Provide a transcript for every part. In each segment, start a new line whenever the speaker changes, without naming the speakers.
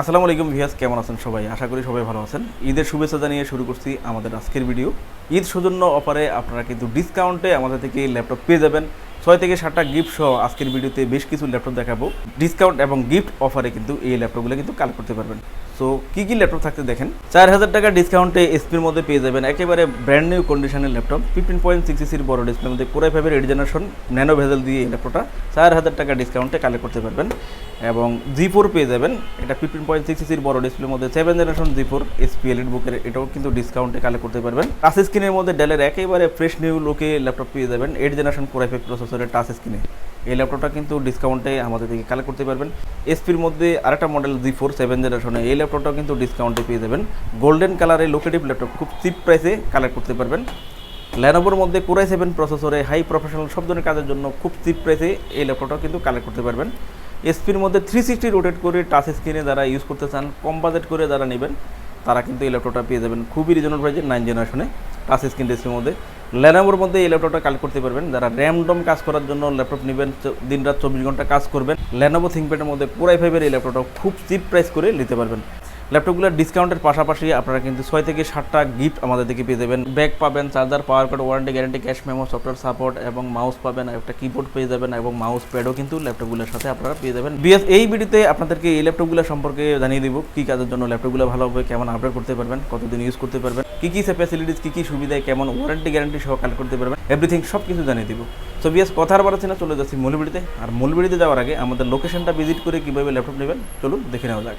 আসসালামু আলাইকুম ভিয়াস, কেমন আছেন সবাই? আশা করি সবাই ভালো আছেন। ঈদের শুভেচ্ছা জানিয়ে শুরু করছি আমাদের আজকের ভিডিও। ঈদ সৌজন্য অফারে আপনারা কিন্তু ডিসকাউন্টে আমাদের থেকে ল্যাপটপ পেয়ে যাবেন। ছয় থেকে সাতটা গিফট সহ আজকের ভিডিওতে বেশ কিছু ল্যাপটপ দেখাবো। ডিসকাউন্ট এবং গিফট অফারে কিন্তু এই ল্যাপটপগুলো কিন্তু কালেক্ট করতে পারবেন। সো, কী কী ল্যাপটপ থাকতে দেখেন? চার হাজার টাকা ডিসকাউন্টে এসপির মধ্যে পেয়ে যাবেন একেবারে ব্র্যান্ড নিউ কন্ডিশনের ল্যাপটপ। ফিফটিন পয়েন্ট সিক্স সির বড় ডিসপ্লের মধ্যে কোরাই ফাইভের এইট জেনারেশন ন্যানো ভেজেল দিয়ে এই ল্যাপটপটা। চার হাজার টাকা ডিসকাউন্টে কালেক্ট করতে পারবেন। এবং জি ফোর পেয়ে যাবেন। এটা ফিফটিন পয়েন্ট সিক্স সির বড় ডিসপ্লের মধ্যে seven generation G four HP elite বুকের, এটাও কিন্তু ডিসকাউন্টে কালেক্ট করতে পারবেন। টাচ স্ক্রিনের মধ্যে ডেলের একেবারে ফ্রেশ নিউ লোকে ল্যাপটপ পেয়ে যাবেন। Eight generation core i five প্রসেসরের টাচ স্ক্রিনে এই ল্যাপটপটা কিন্তু ডিসকাউন্টে আমাদের থেকে কালেক্ট করতে পারবেন। এসপির মধ্যে আরেকটা মডেল জি ফোর সেভেন জেনারেশনে এই ল্যাপটপটাও কিন্তু ডিসকাউন্টে পেয়ে যাবেন। গোল্ডেন কালারের লোকেটিভ ল্যাপটপ খুব চিপ প্রাইসে কালেক্ট করতে পারবেন। ল্যানোভোর মধ্যে কোরাই সেভেন প্রসেসরে হাই প্রফেশনাল সব ধরনের কাজের জন্য খুব চিপ প্রাইসে এই ল্যাপটপটাও কিন্তু কালেক্ট করতে পারবেন। এসপির মধ্যে থ্রি সিক্সটি রোটেট করে টাচ স্ক্রিনে যারা ইউজ করতে চান, কম করে যারা নেবেন, তারা কিন্তু এই ল্যাপটপটা পেয়ে যাবেন। খুবই রিজনেবল প্রাইজে নাইন জেনারেশনে টাচ স্ক্রিন ডিসপ্লের মধ্যে। ল্যানোভোর মধ্যে এই ল্যাপটপটা কালেক্ট করতে পারবেন। যারা র্যামডম কাজ করার জন্য ল্যাপটপ নেবেন দিন রাত চব্বিশ ঘণ্টা কাজ করবেন ল্যানোভো থিঙ্কপ্যাডের মধ্যে পুরাই ফাইভের এই ল্যাপটপটা খুব চিপ প্রাইস করে নিতে পারবেন। ল্যাপটপগুলোর ডিসকাউন্টের পাশাপাশি আপনারা কিন্তু ছয় থেকে সাতটা গিফট আমাদের থেকে পেয়ে যাবেন। ব্যাগ পাবেন charger power card warranty guarantee cash memo software support এবং মাউস পাবেন, একটা কিবোর্ড পেয়ে যাবেন এবং মাউস প্যাডও কিন্তু ল্যাপটপগুলোর সাথে আপনারা পেয়ে যাবেন। বিএস, এই ভিডিওতে আপনাদেরকে এই ল্যাপটপগুলো সম্পর্কে জানিয়ে দিব, কী কাজের জন্য ল্যাপটপগুলো ভালো হবে, কেমন আপডেট করতে পারবেন, কতদিন ইউজ করতে পারবেন, কী কী ফ্যাসিলিটিস কী কী সুবিধায় কেমন ওয়ারেন্টি গ্যারান্টি সহ কালেক্ট করতে পারবেন এভরিথিং সব কিছু জানিয়ে দিব। সো বিএস কথার বাড়াচ্ছি না, চলে যাচ্ছি মূলবিড়িতে আর মূলবিড়িতে যাওয়ার আগে আমাদের লোকেশনটা ভিজিট করে কীভাবে ল্যাপটপ নেবেন, চলুন দেখে নেওয়া যাক।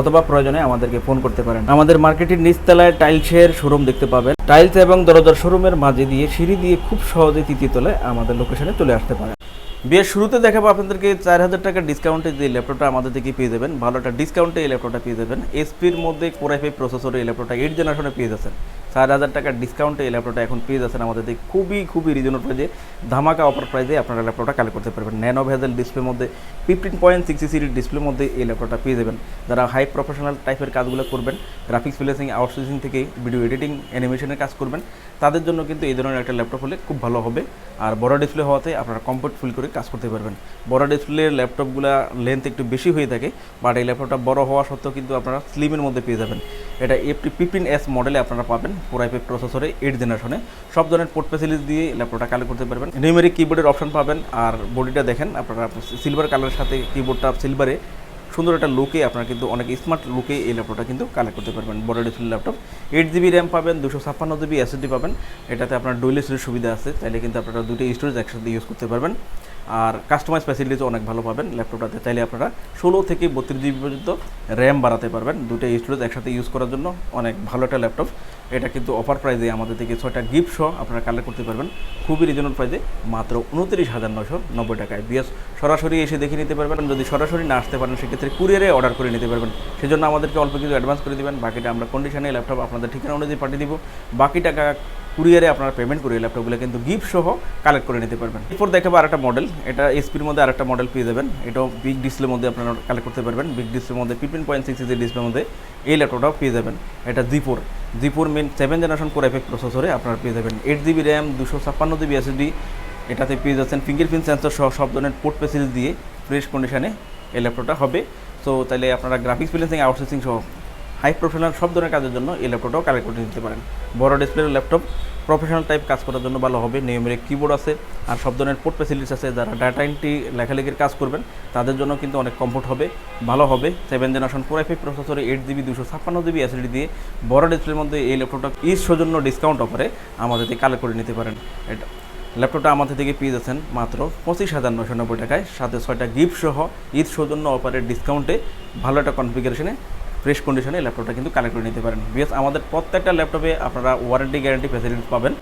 অথবা প্রয়োজনে আমাদেরকে ফোন করতে পারেন। আমাদের মার্কেটের নিচতলায় টাইলসের শোরুম দেখতে পাবেন। টাইলস এবং দরজার শোরুমের মাঝে দিয়ে সিঁড়ি দিয়ে খুব সহজে তৃতীয় তলায় আমাদের লোকেশনে চলে আসতে পারেন। বিয়ের শুরুতে দেখাবো আপনাদেরকে চার হাজার টাকার ডিসকাউন্টে যে ল্যাপটপটা আমাদের থেকে পেয়ে যাবেন, ভালো একটা ডিসকাউন্টে এই ল্যাপটপটা পেয়ে যাবেন। এসপির মধ্যে কোরাইফাই প্রসেসরে এই ল্যাপটপটা এইট জেনারেশনে পেয়ে যাচ্ছেন। চার হাজার টাকার ডিসকাউন্টে এই ল্যাপটপটা এখন পেয়ে যাচ্ছেন আমাদের থেকে খুবই খুবই রিজনেবল প্রাইজে ধামাকা অফার প্রাইজে আপনারা ল্যাপটপটা কালেক্ট করতে পারবেন। ন্যানো ভেজেল ডিসপ্লের মধ্যে ফিফটিন পয়েন্ট সিক্সটি সিরির ডিসপ্লের মধ্যে এই ল্যাপটপটা পেয়ে যাবেন। যারা হাই প্রফেশনাল টাইপের কাজগুলো করবেন গ্রাফিক্স ফিলেসিং আউটসোর্সিং থেকে ভিডিও এডিটিং অ্যানিমেশনের কাজ করবেন, তাদের জন্য কিন্তু এই ধরনের একটা ল্যাপটপ হলে খুব ভালো হবে। আর বড় ডিসপ্লে হওয়াতে আপনারা কমফোর্ট ফিল করে কাজ করতে পারবেন। বড় ডিসপ্লের ল্যাপটপগুলো লেন্থ একটু বেশি হয়ে থাকে বাট এই ল্যাপটপটা বড় হওয়া সত্ত্বেও কিন্তু আপনারা স্লিমের মধ্যে পেয়ে যাবেন। এটা এফটি ফিফটিন এস মডেলে আপনারা পাবেন ফোর প্রসেসরে এইট জেনারেশনে সব ধরনের পোর্ট ফ্যাসিলিটি দিয়ে ল্যাপটপটা কালেক্ট করতে পারবেন। নিউমেরিক কিবোর্ডের অপশন পাবেন আর বডিটা দেখেন, আপনারা সিলভার কালারের সাথে কিবোর্ডটা সিলভারে সুন্দর একটা লুকে আপনারা কিন্তু অনেক স্মার্ট লুকে এই ল্যাপটপটা কিন্তু কালেক্ট করতে পারবেন, বড় display laptop eight GB RAM পাবেন, দুশো ছাপ্পান্ন জিবি এসএসডি পাবেন। এটাতে আপনার ডুয়েল সুবিধা আছে তাইলে কিন্তু আপনারা দুটো স্টোরেজ একসাথে ইউজ করতে পারবেন। আর কাস্টমাইজ ফ্যাসিলিটিস অনেক ভালো পাবেন ল্যাপটপটাতে। তাইলে আপনারা ষোলো থেকে বত্রিশ জিবি পর্যন্ত র্যাম বাড়াতে পারবেন দুটো স্টোরেজ একসাথে ইউজ করার জন্য। অনেক ভালো একটা ল্যাপটপ। এটা কিন্তু অফার প্রাইজে আমাদের থেকে ছয়টা গিফট সহ আপনারা কালেক্ট করতে পারবেন। খুবই রিজনেবল প্রাইজে মাত্র উনত্রিশ হাজার নশো নব্বই টাকায়। বিএস সরাসরি এসে দেখে নিতে পারবেন। যদি সরাসরি না আসতে পারেন, সেক্ষেত্রে কুরিয়ারে অর্ডার করে নিতে পারবেন। সেজন্য আমাদেরকে অল্প কিছু অ্যাডভান্স করে দেবেন। বাকিটা আমরা কন্ডিশনে ল্যাপটপ আপনাদের ঠিকানা অনুযায়ী পাঠিয়ে দিব। বাকি টাকা কুরিয়ারে আপনারা পেমেন্ট করে ল্যাপটপগুলো কিন্তু গিফট সহ কালেক্ট করে নিতে পারবেন। এরপর দেখাবো আরেকটা মডেল এটা এসপির মধ্যে আরেকটা মডেল পেয়ে যাবেন। এটাও বিগ ডিসপ্লের মধ্যে আপনারা কালেক্ট করতে পারবেন। বিগ ডিসপ্লের মধ্যে ফিফটিন পয়েন্ট সিক্স ইঞ্চি ডিসপ্লের মধ্যে এই ল্যাপটপটাও পেয়ে যাবেন। এটা জি ফোর জি ফোর মেন সেভেন জেনারেশন কোর এফেক্ট প্রসেসরে আপনারা পেয়ে যাবেন। এইট জিবি র্যাম দুশো ছাপ্পান্ন জিবি এসএসডি এটাতে পেয়ে যাচ্ছেন ফিঙ্গারপ্রিন্ট সেন্সর সহ সব ধরনের পোর্ট ফেসিলিটি দিয়ে ফ্রেশ কন্ডিশনে এই ল্যাপটপটা হবে। সো তাহলে আপনারা গ্রাফিক্স ফিলেন্সিং আউটসোর্সিং সহ হাই প্রফেশনাল সব ধরনের কাজের জন্য এই ল্যাপটপটাও কালেক্ট করে নিতে পারেন। বড় ডিসপ্লের ল্যাপটপ প্রফেশনাল টাইপ কাজ করার জন্য ভালো হবে। নিয়মের কিবোর্ড আছে আর সব ধরনের পোর্ট ফেসিলিটিস আছে। যারা ডাটা এন্ট্রি লেখালেখির কাজ করবেন, তাদের জন্য কিন্তু অনেক কমফোর্ট হবে, ভালো হবে। সেভেন জেনারেশন ফোর এফ প্রসেসরে এইট জিবি দুশো ছাপ্পান্ন জিবি এসএসডি দিয়ে বড় ডিসপ্লের মধ্যে এই ল্যাপটপটা ঈদ সৌজন্য ডিসকাউন্ট অফারে আমাদের থেকে কালেক্ট করে নিতে পারেন। এটা, ল্যাপটপটা আমাদের থেকে পেয়ে যাচ্ছেন মাত্র পঁচিশ হাজার নশো নব্বই টাকায়। সাথে ছয়টা গিফট সহ ঈদ সৌজন্য অফারের ডিসকাউন্টে ভালো একটা কনফিগারেশনে ফ্রেশ কন্ডিশনে ল্যাপটপটা কিন্তু কালেক্ট করে নিতে পারেন। বিএস আমাদের প্রত্যেকটা ল্যাপটপে আপনারা ওয়ারেন্টি গ্যারান্টি ফ্যাসিলিটিস পাবেন।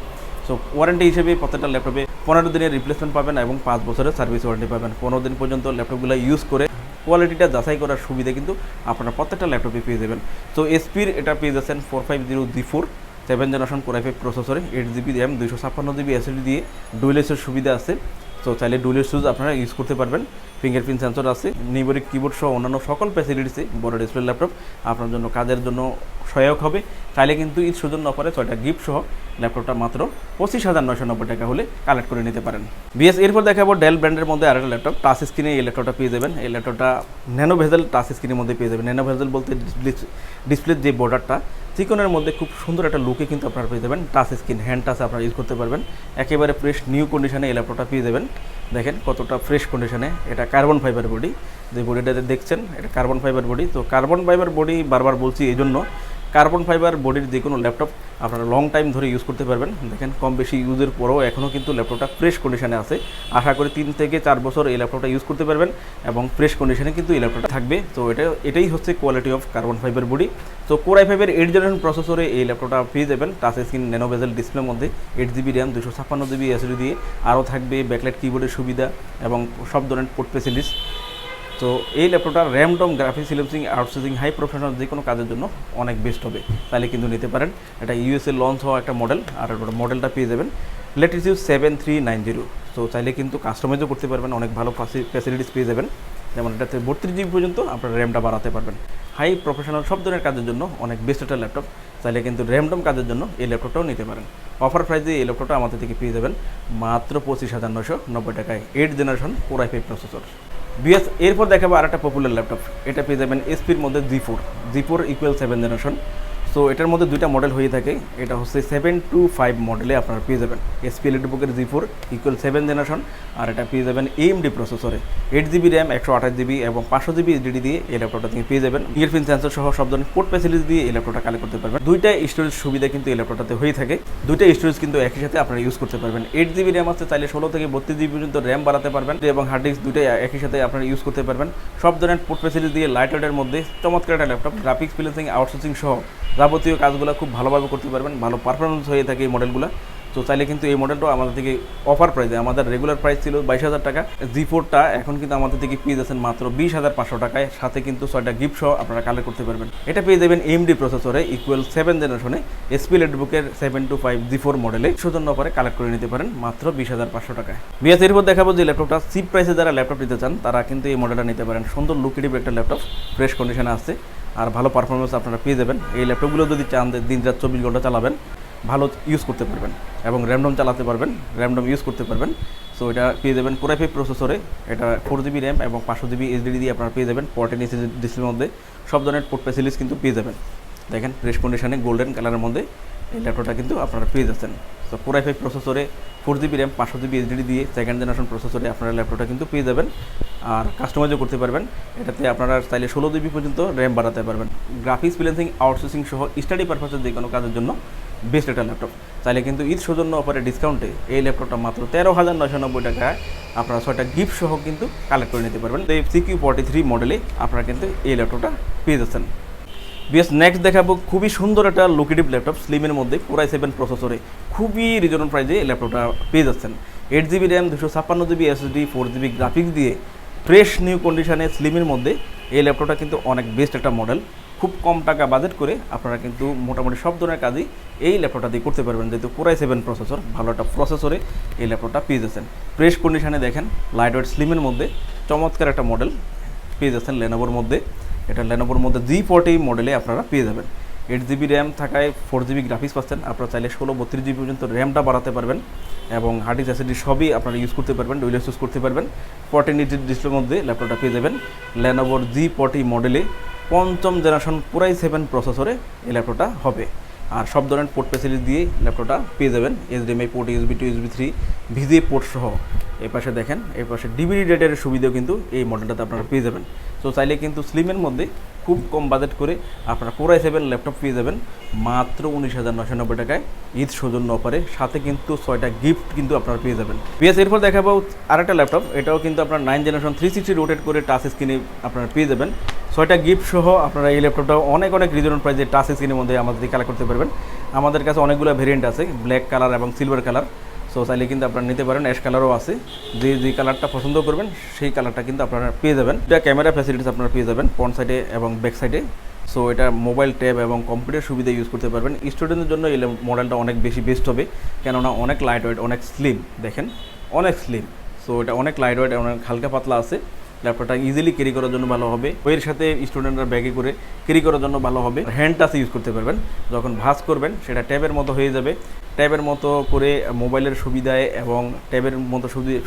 সো ওয়ারেন্টি হিসেবে প্রত্যেকটা ল্যাপটপে পনেরো দিনের রিপ্লেসমেন্ট পাবেন এবং পাঁচ বছরের সার্ভিস ওয়ারেন্টি পাবেন। পনেরো দিন পর্যন্ত ল্যাপটপগুলো ইউজ করে কোয়ালিটিটা যাচাই করার সুবিধা কিন্তু আপনারা প্রত্যেকটা ল্যাপটপে পেয়ে যাবেন। সো এসপির এটা পেয়ে যাচ্ছেন four five zero G four seven generation core i five প্রসেসরে এইট জিবি র্যাম দুইশো ছাপ্পান্ন জিবি এসএসডি দিয়ে ডুয়েলেসের সুবিধা আছে। তো চাইলে ডুয়েলের শুজ আপনারা ইউজ করতে পারবেন। ফিঙ্গারপ্রিন্ট সেন্সর আছে নিউমেরিক কিবোর্ড সহ অন্যান্য সকল ফ্যাসিলিটিসে বড় ডিসপ্লে ল্যাপটপ আপনার জন্য কাজের জন্য সহায়ক হবে। চাইলে কিন্তু ঈদ সৌজন্য অফারে ছয়টা গিফট সহ ল্যাপটপটা মাত্র পঁচিশ হাজার নয়শো নব্বই টাকা হলে কালেক্ট করে নিতে পারেন। বিএস এরপর দেখাবো ডেল ব্র্যান্ডের মধ্যে আরেকটা ল্যাপটপ টাচ স্ক্রিনে এই ল্যাপটপটা পেয়ে যাবেন। এই ল্যাপটপটা ন্যানো ভেজেল টাচ স্ক্রিনের মধ্যে পেয়ে যাবেন। ন্যানো ভেজেল বলতে ডিসপ্লের যে বর্ডারটা চিকনের মধ্যে খুব সুন্দর একটা লুকে কিন্তু আপনারা পেয়ে যাবেন। টাচ স্ক্রিন হ্যান্ড টাচ আপনারা ইউজ করতে পারবেন। একেবারে ফ্রেশ নিউ কন্ডিশনে এই ল্যাপটপটা পেয়ে যাবেন। দেখেন কতটা ফ্রেশ কন্ডিশনে এটা কার্বন ফাইবার বডি যে বডিটাতে দেখছেন, এটা কার্বন ফাইবার বডি তো কার্বন ফাইবার বডি বারবার বলছি এই জন্য কার্বন ফাইবার বডির যে কোনো ল্যাপটপ আপনারা লং টাইম ধরে ইউজ করতে পারবেন। দেখেন, কম বেশি ইউজের পরেও এখনও কিন্তু ল্যাপটপটা ফ্রেশ কন্ডিশনে আছে। আশা করি তিন থেকে চার বছর এই ল্যাপটপটা ইউজ করতে পারবেন এবং ফ্রেশ কন্ডিশনে কিন্তু এই ল্যাপটপটা থাকবে। তো এটা, এটাই হচ্ছে quality of carbon fibre body তো কোরাই ফাইভের এইট জেনারেশন প্রসেসরে এই ল্যাপটপটা পেয়ে যাবেন। টাচ স্ক্রিন ন্যানোভেজেল ডিসপ্লের মধ্যে এইট জিবি র্যাম দুশো ছাপ্পান্ন জিবি এসডি দিয়ে। আরও থাকবে ব্যাকলাইট কিবোর্ডের সুবিধা এবং সব ধরনের পোর্ট ফেসিলিটিস তো এই ল্যাপটপটা র্যাম ডম, graphics freelancing outsourcing high professional যে কোনো কাজের জন্য অনেক বেস্ট হবে। তাহলে কিন্তু নিতে পারেন। এটা ইউএসএ লঞ্চ হওয়া একটা মডেল আর মডেলটা পেয়ে যাবেন latitude seven three nine zero তো চাইলে কিন্তু কাস্টমাইজও করতে পারবেন, অনেক ভালো ফ্যাসিলিটিস পেয়ে যাবেন। যেমন এটাতে বত্রিশ জিবি পর্যন্ত আপনার র্যামটা বাড়াতে পারবেন। হাই প্রফেশনাল সব ধরনের কাজের জন্য অনেক বেস্ট একটা ল্যাপটপ। চাইলে কিন্তু র্যামডম কাজের জন্য এই ল্যাপটপটাও নিতে পারেন। অফার প্রাইসে এই ল্যাপটপটা আমাদের থেকে পেয়ে যাবেন মাত্র পঁচিশ হাজার নশো নব্বই টাকায়। Eight generation core i five processor BS, এরপর দেখাবো আর একটা পপুলার ল্যাপটপ এটা পেয়ে যাবেন এসপির মধ্যে G four G four equal seven generation so এটার মধ্যে দুইটা মডেল হয়ে থাকে। এটা হচ্ছে সেভেন টু ফাইভ মডেলে আপনারা পেয়ে যাবেন। এসপি ইলেকট্রিকের G four equal seven generation আর এটা পেয়ে যাবেন এএমডি প্রসেসরে এইট জিবি র্যাম একশো আঠাশ জিবি এবং পাঁচশো জিবি এইচডিডি দিয়ে এই ল্যাপটপটা তুমি পেয়ে যাবেন। ইয়ারফিন সেন্সর সহ সব ধরনের পোর্ট ফ্যাসিলিটি দিয়ে এই ল্যাপটপটা কালেক্ট করতে পারবেন। দুইটা স্টোরেজ সুবিধা কিন্তু এই ল্যাপটপটাতে হয়ে থাকে। দুইটা স্টোরেজ কিন্তু একই সাথে আপনারা ইউজ করতে পারবেন। এইট জিবি র্যাম আছে, চাইলে ষোলো থেকে বত্রিশ জিবি পর্যন্ত র্যাম বাড়াতে পারবেন এবং হার্ড ডিস্ক দুইটাই একই সাথে আপনারা ইউজ করতে পারবেন। সব ধরনের পোর্ট ফ্যাসিলিটি দিয়ে লাইট ওয়েটের মধ্যে চমৎকার একটা ল্যাপটপ গ্রাফিক্স ফিলেন্সিং আউটসোর্সিং সহ। যাবতীয় কাজগুলো খুব ভালোভাবে করতে পারবেন, ভালো পারফরমেন্স হয়ে থাকে এই মডেলগুলো তো চাইলে কিন্তু এই মডেলটাও আমাদের থেকে অফার প্রাইসে আমাদের রেগুলার প্রাইস ছিল বাইশ হাজার টাকা। জি ফোরটা এখন কিন্তু আমাদের থেকে পেয়ে যাচ্ছেন মাত্র বিশ হাজার পাঁচশো টাকায়। সাথে কিন্তু ছয়টা গিফট সহ আপনারা কালেক্ট করতে পারবেন। এটা পেয়ে যাবেন এমডি প্রসেসরে ইকুয়াল সেভেন জেনারেশনে SP লেটবুকের seven two five G four মডেলে সুজন্য পরে কালেক্ট করে নিতে পারেন মাত্র বিশ হাজার পাঁচশো টাকায়। বিএস এরপর দেখাবো যে ল্যাপটপটা চিপ প্রাইসে যারা ল্যাপটপ নিতে চান, তারা কিন্তু এই মডেলটা নিতে পারেন। সুন্দর লুকেটিভ একটা ল্যাপটপ ফ্রেশ কন্ডিশনে আছে। আর ভালো পারফরমেন্স আপনারা পেয়ে যাবেন। এই ল্যাপটপগুলো যদি চান দিন রাত চব্বিশ ঘণ্টা চালাবেন, ভালো ইউজ করতে পারবেন এবং র্যামডম চালাতে পারবেন র্যামডম ইউজ করতে পারবেন। সো এটা পেয়ে যাবেন কোরাই ফাইভ প্রসেসরে এটা ফোর জিবি র্যাম এবং পাঁচশো জিবি এইচডিডি দিয়ে আপনারা পেয়ে যাবেন পর্টেন এসি ডিসপ্লের মধ্যে। সব ধরনের পোর্ট ফ্যাসিলিটিস কিন্তু পেয়ে যাবেন। দেখেন ফ্রেশ কন্ডিশনে গোল্ডেন কালারের মধ্যে এই ল্যাপটপটা কিন্তু আপনারা পেয়ে যাচ্ছেন। তো কোরাই ফাইভ প্রসেসরে ফোর জিবি র্যাম পাঁচশো জিবি এইচডিডি দিয়ে সেকেন্ড জেনারেশন প্রসেসরে আপনারা ল্যাপটপটা কিন্তু পেয়ে যাবেন। আর কাস্টমাইজও করতে পারবেন। এটাতে আপনারা চাইলে ষোলো জিবি পর্যন্ত র্যাম বাড়াতে পারবেন। গ্রাফিক্স ফিলেন্সিং আউটসোর্সিং সহ স্টাডি পারপাসের যে কোনো কাজের জন্য বেস্ট একটা ল্যাপটপ চাইলে কিন্তু ঈদ সৌজন্য অফারে ডিসকাউন্টে এই ল্যাপটপটা মাত্র তেরো হাজার নয়শো নব্বই টাকায় আপনারা ছয়টা গিফট সহ কিন্তু কালেক্ট করে নিতে পারবেন। এই সিকিউ ফর্টি থ্রি মডেলে আপনারা কিন্তু এই ল্যাপটপটা পেয়ে যাচ্ছেন। বিএস নেক্সট দেখাবো খুবই সুন্দর একটা লোকেটিভ ল্যাপটপ স্লিমের মধ্যে কোরাই সেভেন প্রসেসরে খুবই রিজনেবল প্রাইসে এই ল্যাপটপটা পেয়ে যাচ্ছেন। এইট জিবি র্যাম দুশো ছাপ্পান্ন GB SSD four GB graphics দিয়ে ফ্রেশ নিউ কন্ডিশনে স্লিমের মধ্যে এই ল্যাপটপটা কিন্তু অনেক বেস্ট একটা মডেল খুব কম টাকা বাজেট করে আপনারা কিন্তু মোটামুটি সব ধরনের কাজই এই ল্যাপটপটা দিয়ে করতে পারবেন। যেহেতু কোরাই সেভেন প্রসেসর ভালো একটা প্রসেসরে এই ল্যাপটপটা পেয়ে যাচ্ছেন। ফ্রেশ কন্ডিশনে দেখেন লাইট ওয়েট স্লিমের মধ্যে চমৎকার একটা মডেল পেয়ে যাচ্ছেন লেনোভোর মধ্যে। এটা লেনোভোর মধ্যে জি ফোরটি মডেলে আপনারা পেয়ে যাবেন। এইট জিবি র্যাম থাকায় ফোর জিবি গ্রাফিক্স পাচ্ছেন। আপনারা চাইলে ষোলো বত্রিশ জিবি পর্যন্ত র্যামটা বাড়াতে পারবেন এবং হার্ড ডিস্ক অ্যাসিডি সবই আপনারা ইউজ করতে পারবেন ডুইলেস ইউজ করতে পারবেন। ফোরটিন ইঞ্চি ডিসপ্লের মধ্যে ল্যাপটপটা পেয়ে যাবেন। লেনোভোর জি ফোরটি মডেলে পঞ্চম জেনারেশন পুরাই সেভেন প্রসেসরে এই ল্যাপটপটা হবে। আর সব ধরনের পোর্ট ফ্যাসিলিটি দিয়ে ল্যাপটপটা পেয়ে যাবেন। HDMI port USB two USB three VGA port সহ। এই পাশে দেখেন এই পাশে ডিভিডি ডেটার সুবিধাও কিন্তু এই মডেলটাতে আপনারা পেয়ে যাবেন। তো চাইলে কিন্তু স্লিমের মধ্যে খুব কম বাজেট করে আপনারা কোরাই সেভেন ল্যাপটপ পেয়ে যাবেন। মাত্র উনিশ হাজার নশো নব্বই টাকায় ঈদ সৌজন্য অফারে সাথে কিন্তু ছয়টা গিফট কিন্তু আপনারা পেয়ে যাবেন। পিএস এরপর দেখাবো আরেকটা ল্যাপটপ এটাও কিন্তু আপনার nine generation three sixty rotate করে টাচ স্ক্রিনে আপনারা পেয়ে যাবেন। ছয়টা গিফট সহ আপনারা এই ল্যাপটপটাও অনেক অনেক রিজনেবল প্রাইসে টাচ স্ক্রিনের মধ্যে আমাদের কালেক্ট করতে পারবেন। আমাদের কাছে অনেকগুলো ভেরিয়েন্ট আছে ব্ল্যাক কালার এবং সিলভার কালার সো চাইলে কিন্তু আপনারা নিতে পারেন। অ্যাশ কালারও আছে। যে যে কালারটা পছন্দ করবেন, সেই কালারটা কিন্তু আপনারা পেয়ে যাবেন। এটা ক্যামেরা ফ্যাসিলিটিস আপনারা পেয়ে যাবেন ফ্রন্ট সাইডে এবং ব্যাক সাইডে সো এটা মোবাইল ট্যাব এবং কম্পিউটার সুবিধা ইউজ করতে পারবেন। স্টুডেন্টদের জন্য এই মডেলটা অনেক বেশি বেস্ট হবে। কেননা অনেক লাইট ওয়েট অনেক স্লিম দেখেন? অনেক স্লিম সো এটা অনেক লাইট ওয়েট অনেক হালকা পাতলা আছে। ল্যাপটপটা ইজিলি ক্যারি করার জন্য ভালো হবে। বইয়ের সাথে স্টুডেন্টরা ব্যাগে করে ক্যারি করার জন্য ভালো হবে। হ্যান্ড টাচ ইউজ করতে পারবেন। যখন ভাঁজ করবেন, সেটা ট্যাবের মতো হয়ে যাবে। ট্যাবের মতো করে মোবাইলের সুবিধায় এবং ট্যাবের মতো সুবিধা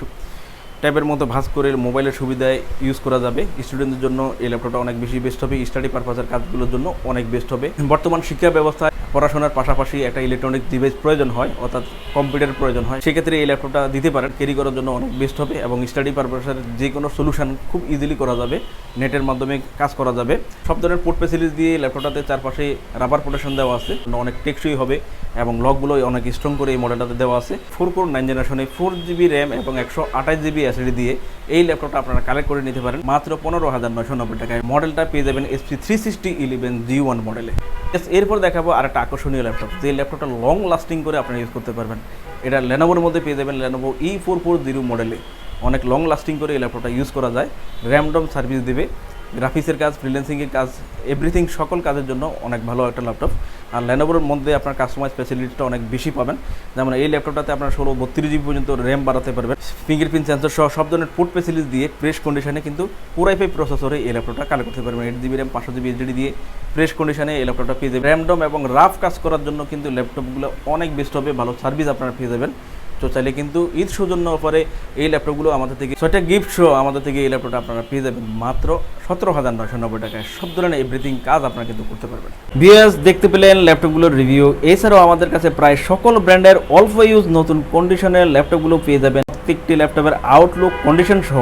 ট্যাবের মতো ভাঁজ করে মোবাইলের সুবিধায় ইউজ করা যাবে। স্টুডেন্টদের জন্য এই ল্যাপটপটা অনেক বেশি বেস্ট হবে। স্টাডি পারপাসের কাজগুলোর জন্য অনেক বেস্ট হবে। বর্তমান শিক্ষা ব্যবস্থায় পড়াশোনার পাশাপাশি একটা ইলেকট্রনিক ডিভাইস প্রয়োজন হয়, অর্থাৎ কম্পিউটার প্রয়োজন হয়, সেক্ষেত্রে এই ল্যাপটপটা দিতে পারেন। ক্যারি করার জন্য অনেক বেস্ট হবে এবং স্টাডি পারপাসের যে কোনো সলিউশন খুব ইজিলি করা যাবে নেটের মাধ্যমে কাজ করা যাবে। সব ধরনের পোর্ট ফেসিলিটি দিয়ে ল্যাপটপটাতে চারপাশে রাবার প্রোটেকশন দেওয়া আছে, অনেক টেকসই হবে এবং লকগুলো অনেক স্ট্রং করে এই মডেলটাতে দেওয়া আছে। ফোর কোর নাইন জেনারেশনে ফোর জিবি র্যাম এবং একশো আঠাশ জিবি এসএডি দিয়ে এই ল্যাপটপটা আপনারা কালেক্ট করে নিতে পারেন। মাত্র পনেরো হাজার নয়শো নব্বই টাকায়। মডেলটা পেয়ে যাবেন SP three sixty eleven G one মডেলে এরপর দেখাবো আর একটা আকর্ষণীয় ল্যাপটপ যে ল্যাপটপটা লং লাস্টিং করে আপনারা ইউজ করতে পারবেন। এটা লেনোভোর মধ্যে পেয়ে যাবেন Lenovo E four four zero মডেলে অনেক লং লাস্টিং করে এই ল্যাপটপটা ইউজ করা যায়। র্যামডম সার্ভিস দেবে। গ্রাফিক্সের কাজ ফ্রিল্যান্সিংয়ের কাজ এভরিথিং সকল কাজের জন্য অনেক ভালো একটা ল্যাপটপ আর লেনোভোর মধ্যে আপনার কাস্টমাইজ ফ্যাসিলিটিটা অনেক বেশি পাবেন। যেমন এই ল্যাপটপটাতে আপনার ষোলো, বত্রিশ জিবি পর্যন্ত র্যাম বাড়াতে পারবেন। ফিঙ্গারপ্রিন্ট সেন্সর সহ সব ধরনের ফুড ফেসিলিটি দিয়ে ফ্রেশ কন্ডিশনে কিন্তু পুরাই ফাই প্রসেসরে এই ল্যাপটপটা কালেক্ট করতে পারবেন। এইট জিবি র্যাম পাঁচশো জিবি এইচডি দিয়ে ফ্রেশ কন্ডিশনে এই ল্যাপটপটা পেয়ে যাবেন। র্যামডম এবং রাফ কাজ করার জন্য কিন্তু ল্যাপটপগুলো অনেক বেস্ট হবে, ভালো সার্ভিস আপনারা পেয়ে যাবেন। তো চাইলে কিন্তু ঈদ সৌজন্য অফারে এই ল্যাপটপগুলো আমাদের থেকে ছয়টা গিফট সহ আমাদের থেকে এই ল্যাপটপটা আপনারা পেয়ে যাবেন মাত্র সতেরো হাজার নয়শো নব্বই টাকায়। সব ধরনের এভরিথিং কাজ আপনারা কিন্তু করতে পারবেন। বিএস দেখতে পেলেন ল্যাপটপগুলোর রিভিউ এছাড়াও আমাদের কাছে প্রায় সকল ব্র্যান্ডের অল্প ইউজ নতুন কন্ডিশনের ল্যাপটপগুলো পেয়ে যাবেন। প্রত্যেকটি ল্যাপটপের আউটলুক কন্ডিশন সহ।